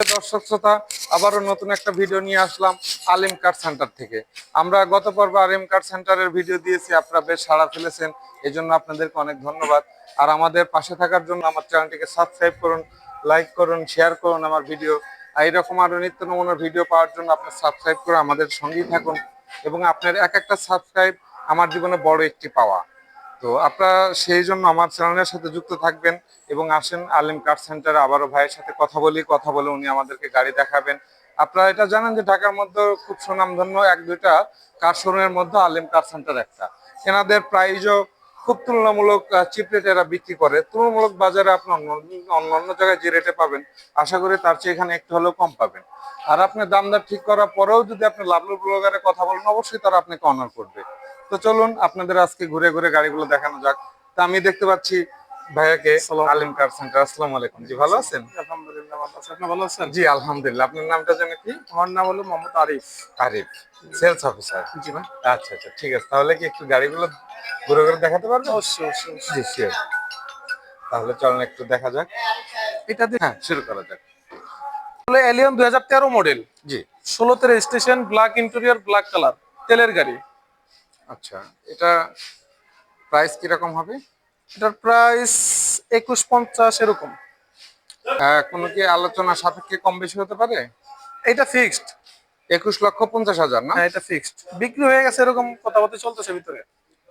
দর্শক শ্রোতা, আবারও নতুন একটা ভিডিও নিয়ে আসলাম আলিম কার সেন্টার থেকে। আমরা গত পর্বে আলিম কার সেন্টারের ভিডিও দিয়েছি, আপনারা বেশ সাড়া ফেলেছেন এই জন্য আপনাদেরকে অনেক ধন্যবাদ। আর আমাদের পাশে থাকার জন্য আমার চ্যানেলটিকে সাবস্ক্রাইব করুন লাইক করুন শেয়ার করুন আমার ভিডিও এইরকম আরও নিত্য নমুনার ভিডিও পাওয়ার জন্য আপনার সাবস্ক্রাইব করে আমাদের সঙ্গেই থাকুন এবং আপনার এক একটা সাবস্ক্রাইব আমার জীবনে বড় একটি পাওয়া। তো আপনারা সেই জন্য আমার চ্যানেলের সাথে যুক্ত থাকবেন এবং আসেন আলিম কার সেন্টারে আবারও ভাইয়ের সাথে কথা বলি, কথা বলে উনি আমাদেরকে গাড়ি দেখাবেন। আপনারা এটা জানেন যে ঢাকার মধ্যে খুব সুনামধন্য এক দুইটা কার শোরুমের মধ্যে আলিম কার সেন্টার একটা। এনাদের প্রাইজও খুব তুলনামূলক চিপ রেটে এরা বিক্রি করে। তুলনামূলক বাজারে আপনি অন্য অন্য জায়গায় যে রেটে পাবেন, আশা করি তার চেয়ে এখানে একটু হলেও কম পাবেন। আর আপনি দামদার ঠিক করার পরেও যদি আপনি লাভলু ব্লগারে কথা বলেন, অবশ্যই তারা আপনাকে অনার করবে। তো চলুন আপনাদের আজকে ঘুরে ঘুরে গাড়িগুলো দেখানো যাক। তা আমি দেখতে পাচ্ছি ভাইয়াকে আলিম কার সেন্টার আসসালামু আলাইকুম। জি ভালো আছেন? আলহামদুলিল্লাহ ভালো আছি। আপনি ভালো আছেন? জি আলহামদুলিল্লাহ। আপনার নামটা জানেন কি? আমার নাম হলো মোহাম্মদ আরিফ। আরিফ সেলস অফিসার জি ভাই। আচ্ছা আচ্ছা ঠিক আছে। তাহলে কি একটু গাড়িগুলো ঘুরে ঘুরে দেখাতে পারবেন? অবশ্যই অবশ্যই। জি শিওর তাহলে চলুন একটু দেখা যাক। এটা হ্যাঁ শুরু করা যাক। এলিয়ন দুই হাজার তেরো মডেল জি। ষোলোতে registration black interior black colour তেলের গাড়ি। আচ্ছা এটা প্রাইস কীরকম হবে? এটার প্রাইস একুশ পঞ্চাশ এরকম। কোনো কি আলোচনা সাপেক্ষে কম বেশি হতে পারে? এটা ফিক্সড একুশ লক্ষ পঞ্চাশ হাজার না? হ্যাঁ এটা ফিক্সড বিক্রি হয়ে গেছে এরকম কথাবার্তা চলতেছে ভিতরে।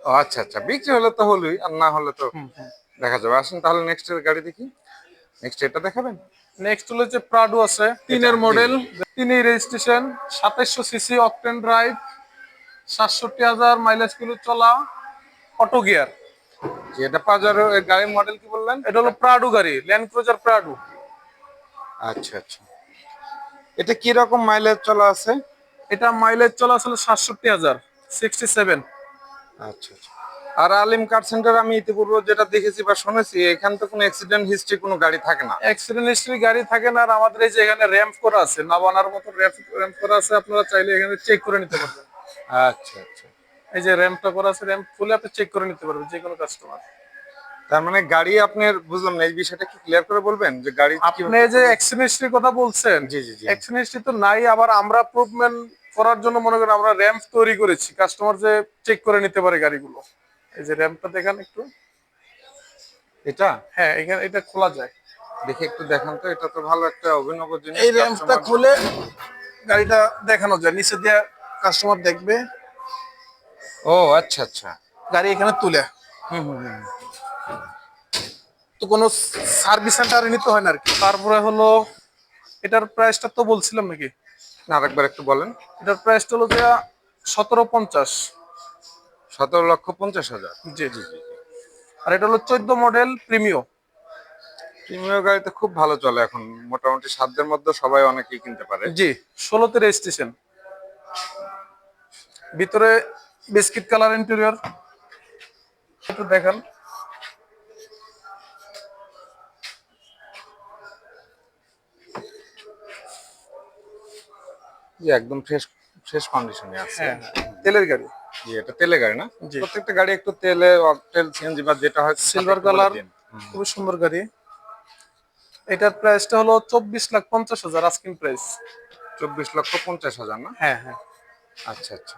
ও আচ্ছা আচ্ছা বিক্রি হলে তো হলোই আর না হলে তো দেখা যাবে। আসুন তাহলে নেক্সট এর গাড়ি দেখি। নেক্সট এটা দেখাবেন? নেক্সট হলো যে প্রাডো আছে তিনের মডেল তিনই রেজিস্ট্রেশন সাতাইশশো সিসি অকটেন ড্রাইভ সাতষট্টি হাজার মাইলেজ কিলো চলা অটো গিয়ার এটা পাজারো গাড়ির মডেল কি বললেন? এটা হলো প্রাডু গাড়ি ল্যান্ড ক্রুজার প্রাডু আচ্ছা আচ্ছা। এটা কি রকম মাইলেজ চলা আছে? এটা মাইলেজ চলা আসলে সাতষট্টি হাজার সিক্সটি সেভেন আচ্ছা আচ্ছা। আর আলিম কার সেন্টার আমি ইতিপূর্বে যেটা দেখেছি বা শুনেছি এখান তো কোনো অ্যাক্সিডেন্ট হিস্ট্রি কোনো গাড়ি থাকে না। অ্যাক্সিডেন্ট হিস্ট্রি গাড়ি থাকে না আর আমাদের এই যে এখানে র্যাম্প করা আছে নাবানার মতো র্যাম্প র্যাম্প করা আছে আপনারা চাইলে এখানে চেক করে নিতে পারবেন। আচ্ছা আচ্ছা। এই যে র্যাম্পটা করা আছে র্যাম্প খুলে আপনি চেক করে নিতে পারবেন যে কোনো কাস্টমার তার মানে গাড়ি আপনার বুঝলাম না এই বিষয়টা কি ক্লিয়ার করে বলবেন যে গাড়ি আপনি যে অ্যাক্সিডেন্ট কথা বলছেন জি জি জি। অ্যাক্সিডেন্ট তো নাই আবার আমরা প্রুভমেন্ট করার জন্য মনে করেন আমরা র্যাম্প তৈরি করেছি কাস্টমার যে চেক করে নিতে পারে গাড়িগুলো। এই যে র্যাম্পটা দেখান একটু। এটা? হ্যাঁ এখানে এটা খোলা যায়। দেখে একটু দেখান তো এটা তো ভালো একটা অভিনব জিনিস এই র্যাম্পটা খুলে গাড়িটা দেখানো যায় নিচে দিয়ে কাস্টমার দেখবে। ও আচ্ছা আচ্ছা। গাড়ি এখানে তুলে। হুম হুম হুম। তো কোনো সার্ভিস সেন্টার নিতে হয় না আর কি। তারপরে হলো এটার প্রাইসটা তো বলছিলাম নাকি? না, আরেকবার একটু বলেন। এটার প্রাইসটা হলো যে সতেরো পঞ্চাশ। সতেরো লক্ষ পঞ্চাশ হাজার। জি জি জি আর এটা হলো চোদ্দ মডেল প্রিমিও প্রিমিয়ার গাড়িতে খুব ভালো চলে এখন। মোটামুটি সাধ্যের মধ্যে সবাই অনেকেই কিনতে পারে। জি ষোলোতে রেজিস্ট্রেশন ভিতরে বিস্কিট কালার ইন্টেরিয়র। একটু দেখেন। জি একদম ফ্রেশ ফ্রেশ কন্ডিশনে আছে। হ্যাঁ তেলের গাড়ি। জি এটা তেলে গাড়ি না। প্রত্যেকটা গাড়ি একটু তেলে সিএনজি বা যেটা হয় সিলভার কালার খুবই সুন্দর গাড়ি। এটার প্রাইসটা হলো চব্বিশ লাখ পঞ্চাশ হাজার আস্কিং প্রাইস চব্বিশ লক্ষ পঞ্চাশ হাজার না? হ্যাঁ হ্যাঁ। আচ্ছা আচ্ছা।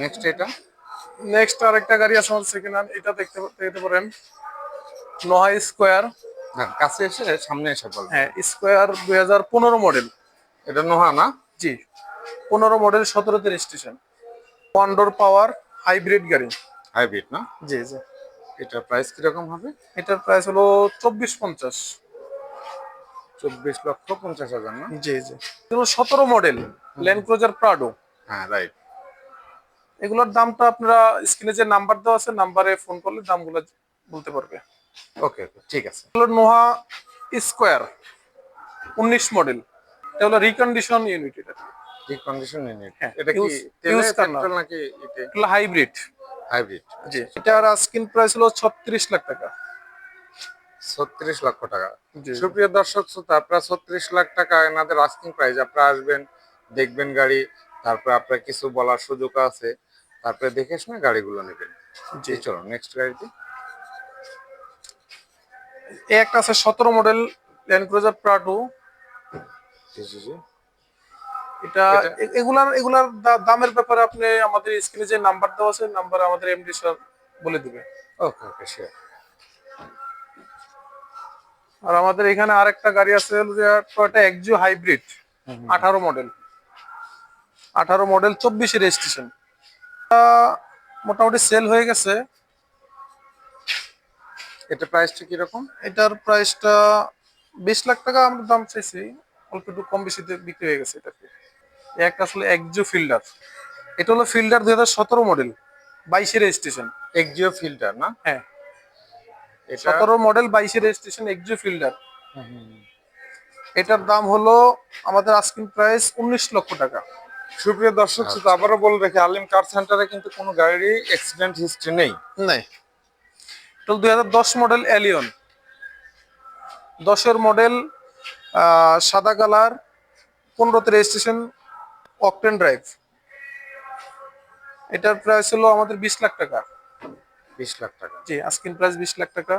নেক্সট এটা? নেক্সট আরেকটা গাড়ি আছে আমাদের সেকেন্ড হ্যান্ড এটা দেখতে দেখতে পারেন। নোহা স্কোয়ার হ্যাঁ কাছে এসে সামনে এসে বল হ্যাঁ স্কোয়ার দুই হাজার পনেরো মডেল এটা নোহা না? জি পনেরো মডেল সতেরোতে রেজিস্ট্রেশন ওয়ান্ডোর পাওয়ার হাইব্রিড গাড়ি। হাইব্রিড না? জি জি। এটার প্রাইস কীরকম হবে? এটার প্রাইস হলো চব্বিশ পঞ্চাশ। চব্বিশ লক্ষ পঞ্চাশ হাজার না? জি জি। সতেরো মডেল ল্যান্ড ক্রুজার প্রাডো হ্যাঁ রাইট এগুলোর দামটা আপনারা স্ক্রিনে যে নাম্বার দেওয়া আছে নাম্বারে ফোন করলে দামগুলো বলতে পারবে। ওকে ঠিক আছে। নোহা স্কোয়ার উনিশ মডেল। এটা হলো রিকন্ডিশন ইউনিট এটা। ইউনিট হ্যাঁ, এটা কি নাকি এতে? হাইব্রিড হাইব্রিড জি। এটার আস্কিন প্রাইস হলো ছত্রিশ লাখ টাকা। ছত্রিশ লক্ষ টাকা। জি। সুপ্রিয় দর্শক শ্রোতা আপনারা ছত্রিশ লাখ টাকা এনাদের আস্কিং প্রাইস আপনারা আসবেন দেখবেন গাড়ি। তারপরে আপনার কিছু বলার সুযোগ আছে তারপরে দেখে শুনে গাড়িগুলো নেবেন। জি। চলো নেক্সট গাড়িটি। এই একটা আছে সতেরো মডেল ল্যান্ড ক্রুজার প্রাটু জি জি জি। এটা এগুলার এগুলার দামের ব্যাপারে আপনি আমাদের স্ক্রিনে যে নাম্বার দেওয়া আছে নাম্বার আমাদের এমডি স্যার বলে দিবে। ওকে ওকে শিওর আর আমাদের এখানে আরেকটা গাড়ি আছে যে টয়োটা এক্সিও হাইব্রিড আঠারো মডেল আঠারো মডেল চব্বিশে রেজিস্ট্রেশন মোটামুটি সেল হয়ে গেছে। এটা প্রাইসটা কীরকম? এটার প্রাইসটা বিশ লাখ টাকা আমরা দাম চাইছি। অল্প একটু কম বেশিতে বিক্রি হয়ে গেছে এটাতে। এই একটা আসলে একজো ফিল্ডার এটা হলো ফিল্ডার দুই হাজার সতেরো মডেল বাইশে রেজিস্ট্রেশন এক্সিও ফিল্টার না? হ্যাঁ। এটা সতেরো মডেল বাইশে রেজিস্ট্রেশন একজো ফিল্ডার। এটার দাম হলো আমাদের আস্কিং প্রাইস উনিশ লক্ষ টাকা। সুপ্রিয় দর্শক শ্রোতা আবারও বলে রাখি আলিম কার সেন্টারে কিন্তু কোনো গাড়ি অ্যাক্সিডেন্ট হিস্ট্রি নেই। নাই। দুই হাজার দশ মডেল এলিয়ন দশের মডেল সাদা কালার পনেরোতে রেজিস্ট্রেশন অকটেন ড্রাইভ এটার প্রাইস হলো আমাদের বিশ লাখ টাকা। বিশ লাখ টাকা। জি আস্কিন প্রাইস বিশ লাখ টাকা।